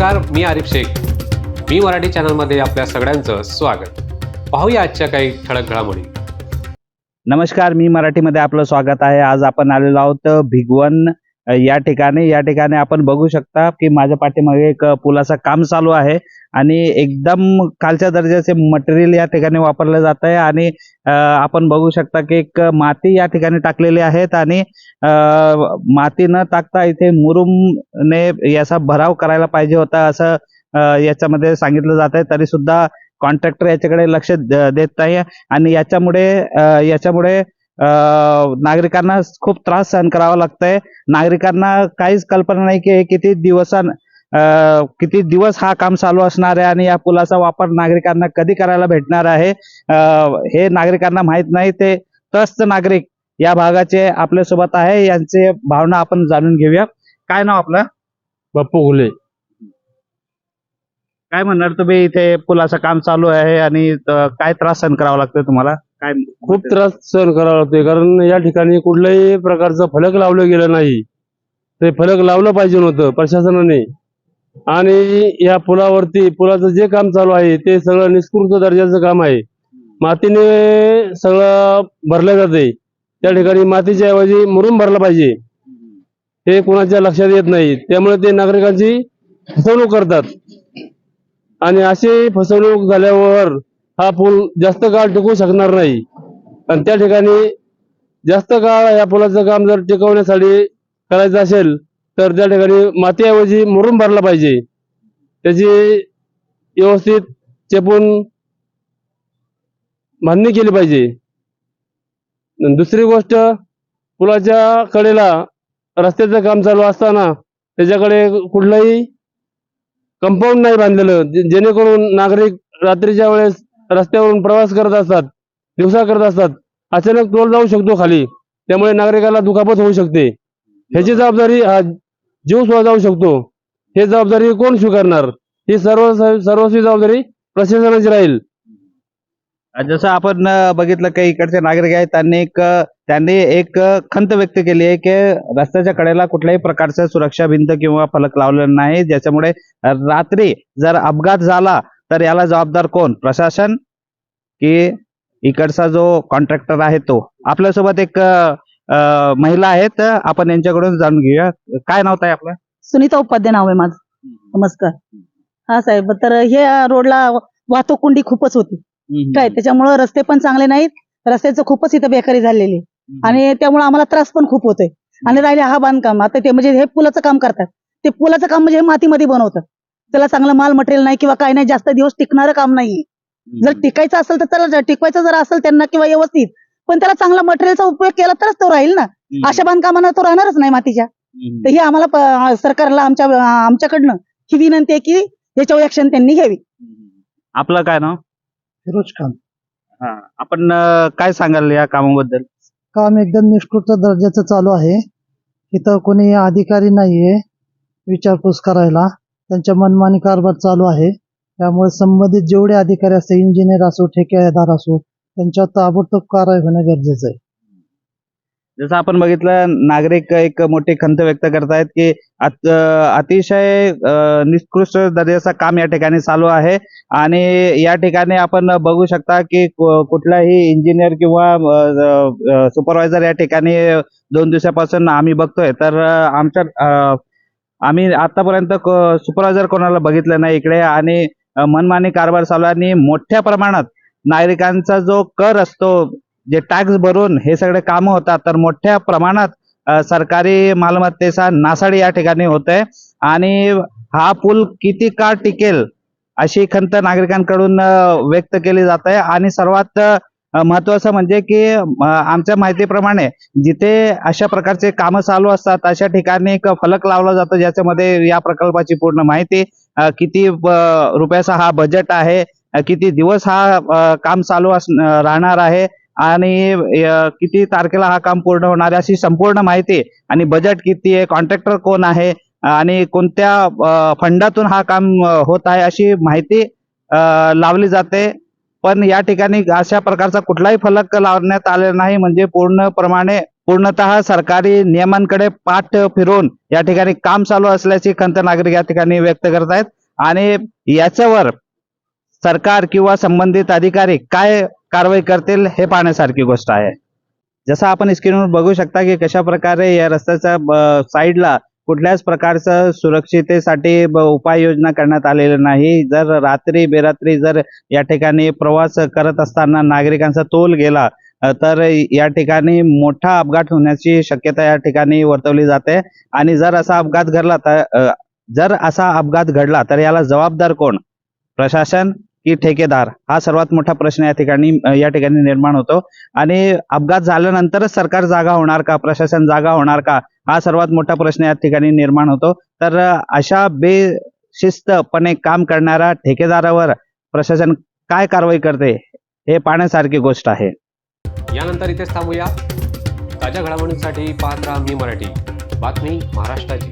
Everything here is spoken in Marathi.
नमस्कार मी आरिफ शेख. मी मराठी चॅनलमध्ये आपल्या सगळ्यांचं स्वागत. पाहूया आजच्या काही ठळक घडामोडी. नमस्कार मी मराठीमध्ये आपलं स्वागत आहे. आज आपण आलेलो आहोत भिगवण या ठिकाणी. या ठिकाणी आपण बघू शकता की माझ्या पाठीमागे एक पुलाचं काम चालू आहे. आणि एकदम खालच्या दर्जाचे मटेरियल या ठिकाणी वापरलं जात आहे. आणि आपण बघू शकता की एक माती या ठिकाणी टाकलेली आहेत आणि माती न टाकता इथे मुरुमने याचा भराव करायला पाहिजे होता असं याच्यामध्ये सांगितलं जात आहे. तरी सुद्धा कॉन्ट्रॅक्टर याच्याकडे लक्ष देत नाही आणि याच्यामुळे याच्यामुळे नागरिकांना खूप त्रास सहन करावा लागतंय. नागरिकांना काहीच कल्पना नाही की हे किती दिवसां किती दिवस हा काम चालू असणार आहे आणि या पुलाचा वापर नागरिकांना कधी करायला भेटणार आहे? हे नागरिकांना माहीत नाही. ते त्रस्त नागरिक या भागाचे आपल्यासोबत आहे. यांचे भावना आपण जाणून घेऊया. काय नाव आपलं? बाप्पू घुले. काय म्हणणार तुम्ही? इथे पुलाचं काम चालू आहे आणि काय त्रास सहन करावा लागतोय तुम्हाला? काय खूप त्रास सहन करावा लागतोय. कारण या ठिकाणी कुठल्याही प्रकारचं फलक लावलं गेलं नाही. ते फलक लावलं पाहिजे नव्हतं प्रशासनाने. आणि या पुलावरती पुलाचं जे काम चालू आहे ते सगळं निष्कृत दर्जाचं काम आहे. मातीने सगळं भरलं जाते. त्या ठिकाणी मातीच्या ऐवजी मुरुम भरला पाहिजे. हे कोणाच्या लक्षात येत नाही. त्यामुळे ते नागरिकांची फसवणूक करतात. आणि अशी फसवणूक झाल्यावर हा पूल जास्त काळ टिकू शकणार नाही. आणि त्या ठिकाणी जास्त काळ या पुलाचं काम जर टिकवण्यासाठी करायचं असेल तर त्या ठिकाणी मातीऐवजी मुरुम भरला पाहिजे. त्याची व्यवस्थित चेपून बांधणी केली पाहिजे. दुसरी गोष्ट पुलाच्या कडेला रस्त्याचं काम चालू असताना त्याच्याकडे कुठलंही कंपाऊंड नाही बांधलेलं. जेणेकरून नागरिक रात्रीच्या वेळेस रस्त्यावरून प्रवास करत असतात दिवसा करत असतात अचानक टोल जाऊ शकतो खाली. त्यामुळे नागरिकाला दुखापत होऊ शकते. ह्याची जबाबदारी हा जीव सुद्धा जाऊ शकतो. हे जबाबदारी कोण स्वीकारणार? ही सर्व सर्वस्वी जबाबदारी प्रशासनाची राहील. जसं आपण बघितलं काही इकडचे नागरिक आहेत त्यांनी एक त्यांनी एक खंत व्यक्त केली आहे की रस्त्याच्या कडेला कुठल्याही प्रकारचं सुरक्षा भिंत किंवा फलक लावलेला नाही. ज्याच्यामुळे रात्री जर अपघात झाला तर याला जबाबदार कोण? प्रशासन की इकडचा जो कॉन्ट्रॅक्टर आहे तो? आपल्यासोबत एक महिला आहेत आपण यांच्याकडून जाणून घेऊया. काय नाव आहे आपलं? सुनीता उपाध्याय नाव आहे माझं. नमस्कार. हा साहेब तर हे रोडला वाहतूक कुंडी खूपच होती. काय त्याच्यामुळं रस्ते पण चांगले नाहीत. रस्त्याचं खूपच इथं बेकारी झालेली. आणि त्यामुळे आम्हाला त्रास पण खूप होतोय. आणि राहिले हा बांधकाम. आता ते म्हणजे हे पुलाचं काम करतात. ते पुलाचं काम म्हणजे हे मातीमध्ये बनवतात. त्याला चांगलं माल मटेरियल नाही किंवा काही नाही जास्त दिवस टिकणारं काम नाही जर टिकायचं असेल तर त्याला टिकवायचं जर असेल त्यांना किंवा व्यवस्थित पण त्याला चांगला मटेरियलचा उपयोग केला तरच तो राहील ना. अशा बांधकामानं तो राहणारच नाही मातीच्या. तर ही आम्हाला सरकारला आमच्या आमच्याकडनं ही विनंती आहे की याच्यावर ऍक्शन त्यांनी घ्यावी. आपलं काय नाव? फिरोज खान. हा. आपण काय सांगाल या कामाबद्दल? काम एकदम निष्कृत दर्जाचं चालू आहे. इथं कोणी अधिकारी नाहीये. विचारपूस करायला. त्यांच्या मनमानी कारभार चालू आहे. त्यामुळे संबंधित जेवढे अधिकारी असतील इंजिनियर असो ठेकेदार असो त्यांच्या ताबडतोब कारवाई होणं गरजेचं आहे. जसं आपण बघितलं नागरिक एक मोठी खंत व्यक्त करतायत की अत- अतिशय अ, निकृष्ट दर्जाचं काम या ठिकाणी चालू आहे. आणि या ठिकाणी आपण बघू शकता की कु- कुठलाही इंजिनियर किंवा सुपरवायझर या ठिकाणी दोन दिवसापासून आम्ही बघतोय. तर अ, आमच्या अ, आम्ही आतापर्यंत सुपरवायझर कोणाला बघितलं नाही इकडे. आणि अ, मनमानी कारभार चालू आहे आणि मोठ्या प्रमाणात नागरिकांचा जो कर असतो जे टॅक्स भरून हे सगळे कामं होतात तर मोठ्या प्रमाणात सरकारी मालमत्तेचा नासाडी या ठिकाणी होत आहे आणि हा पूल किती काळ टिकेल अशी खंत नागरिकांकडून व्यक्त केली जात आहे आणि सर्वात महत्वाचं म्हणजे की आमच्या माहितीप्रमाणे जिथे अशा प्रकारचे कामं चालू असतात अशा ठिकाणी एक फलक लावला जातो ज्याच्यामध्ये या प्रकल्पाची पूर्ण माहिती किती रुपयाचा हा बजेट आहे किती दिवस हा काम चालू राहणार आहे आणि किती तारखेला हा काम पूर्ण होणार आहे अशी संपूर्ण माहिती आणि बजेट किती आहे कॉन्ट्रॅक्टर कोण आहे आणि कोणत्या फंडातून हा काम होत आहे अशी माहिती लावली जाते. पण या ठिकाणी अशा प्रकारचा कुठलाही फलक लावण्यात आलेला नाही. म्हणजे पूर्णप्रमाणे पूर्णतः सरकारी नियमांकडे पाठ फिरवून या ठिकाणी काम चालू असल्याची खंत नागरिक या ठिकाणी व्यक्त करत आहेत आणि याच्यावर सरकार किंवा संबंधित अधिकारी काय कारवाई करतील हे पाहण्यासारखी गोष्ट आहे. जसं आपण स्क्रीनवर बघू शकता की कशा प्रकारे या रस्त्याच्या साईडला कुठल्याच प्रकारचं सुरक्षितेसाठी उपाययोजना करण्यात आलेली नाही. जर रात्री बेरात्री जर या ठिकाणी प्रवास करत असताना नागरिकांचा तोल गेला तर या ठिकाणी मोठा अपघात होण्याची शक्यता या ठिकाणी वर्तवली जाते. आणि जर असा अपघात घडला तर जर असा अपघात घडला तर याला जबाबदार कोण? प्रशासन की ठेकेदार हा सर्वात मोठा प्रश्न या ठिकाणी या ठिकाणी निर्माण होतो. आणि अपघात झाल्यानंतरच सरकार जागा होणार का प्रशासन जागा होणार का हा सर्वात मोठा प्रश्न या ठिकाणी निर्माण होतो. तर अशा बेशिस्तपणे काम करणाऱ्या ठेकेदारावर प्रशासन काय कारवाई करते हे पाहण्यासारखी गोष्ट आहे. यानंतर इथेच थांबूया. ताज्या घडामोडींसाठी पाहत राहा मी मराठी. बातमी महाराष्ट्राची.